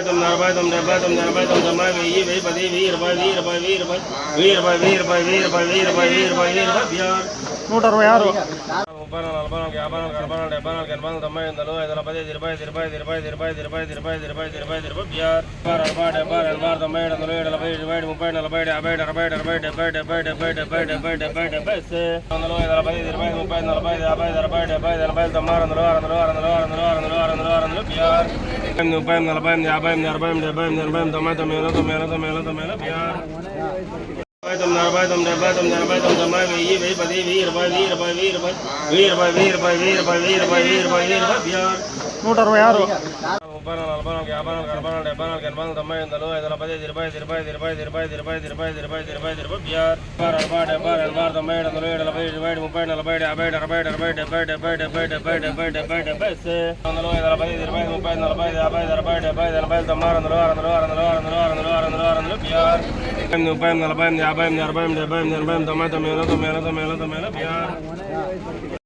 తొమ్మిది నలభై తొమ్మిది డెబ్బై తొమ్మిది ఎనభై తొమ్మిది తొంభై వెయ్యి వెయ్యి పది వెయ్యి రూపాయి వెయ్యి రూపాయి వెయ్యి రూపాయి వెయ్యి రూపాయి వెయ్యి రూపాయి వెయ్యి రూపాయి వెయ్యి రూపాయి వెయ్యి రూపాయి వెయ్యి బిఆర్ నూట అరవై ఆరు. ముప్పై నాలుగు నలభై నాలుగు యాభై నాలుగు అరవై నాలుగు డెబ్బై నాలుగు ఎనభై నాలుగు తొంభై వందలు ఐదు వందల పది ఇరవై ఇరవై ఇరవై ఇరవై ఇరవై ఇరవై ఇరవై ఇరవై ఇరవై బిఆర్ అరవై డెబ్బై ఎనభై తొంభై ఏడు వందలు ఏడు నలభై ఇరవై ముప్పై నలభై యాభై అరవై అరవై డెబ్బై డెబ్బై డెబ్బై డెబ్బై డెబ్బై డెబ్బై డెబ్బై వందలు ఐదు వందల పది ఇరవై ముప్పై నలభై యాభై అరవై డెబ్బై ఎనభై తొంభై ఆరు వందలు ఆరు వందలు ఆరు వందలు ఆరు వందలు ఆరు వందలు ఆరు వందలు ఆరు వందలు బిఆర్ ఎనిమిది ముప్పై ఎనిమిది నలభై ఎనిమిది యాభై ఎనిమిది అరవై ఎనిమిది డెబ్బై ఎనిమిది ఎనభై ఎనిమిది తొంభై తొమ్మిది వేల తొమ్మిది వేల తొమ్మిది వేల తొమ్మిది వేల తొమ్మిది అరవై తొమ్మిది డెబ్బై తొమ్మిది ఎనభై తొమ్మిది తొంభై వెయ్యి వెయ్యి పది వెయ్యి ఇరవై వెయ్యి ఇరవై వెయ్యి ఇరవై వెయ్యి ఇరవై వెయ్యి ఇరవై వెయ్యి ఇరవై వెయ్యి ఇరవై వెయ్యి ఇరవై వెయ్యి రూపాయి నూట అరవై ఆరు ముప్పై నాలుగు నలభై నాలుగు యాభై నాలుగు అరవై నాలుగు డెబ్బై నాలుగు ఎనభై నాలుగు తొంభై వందలు ఐదు వందల పది ఇరవై ఇరవై ఇరవై ఇరవై ఇరవై ఇరవై ఇరవై ఇరవై ఇరవై బిఆర్ అరవై డెబ్బై ఎనభై తొంభై ఏడు వందలు ఏడు నలభై ఇరవై ఏడు ముప్పై నలభై ఏడు యాభై అరవై అరవై డెబ్బై డెబ్బై డెబ్బై డెబ్బై డెబ్బై డెబ్బై డెబ్బై వందలు ఐదు వందల పది ఇరవై ముప్పై నలభై ఐదు యాభై ఐదు అరవై డెబ్బై ఎనభై తొంభై ఆరు వందలు ఆరు వందలు ఆరు వందలు ఆరు వందలు ఆరు వందలు ఆరు వందలు ఆరు వందలు బిఆర్ ఎనిమిది ముప్పై ఎనిమిది నలభై ఎనిమిది యాభై ఎనిమిది అరవై ఎనిమిది డెబ్బై ఎనిమిది ఎనభై ఎనిమిది తొంభై వేల తొమ్మిది తొమ్మిది తొమ్మిది వేల బిఆర్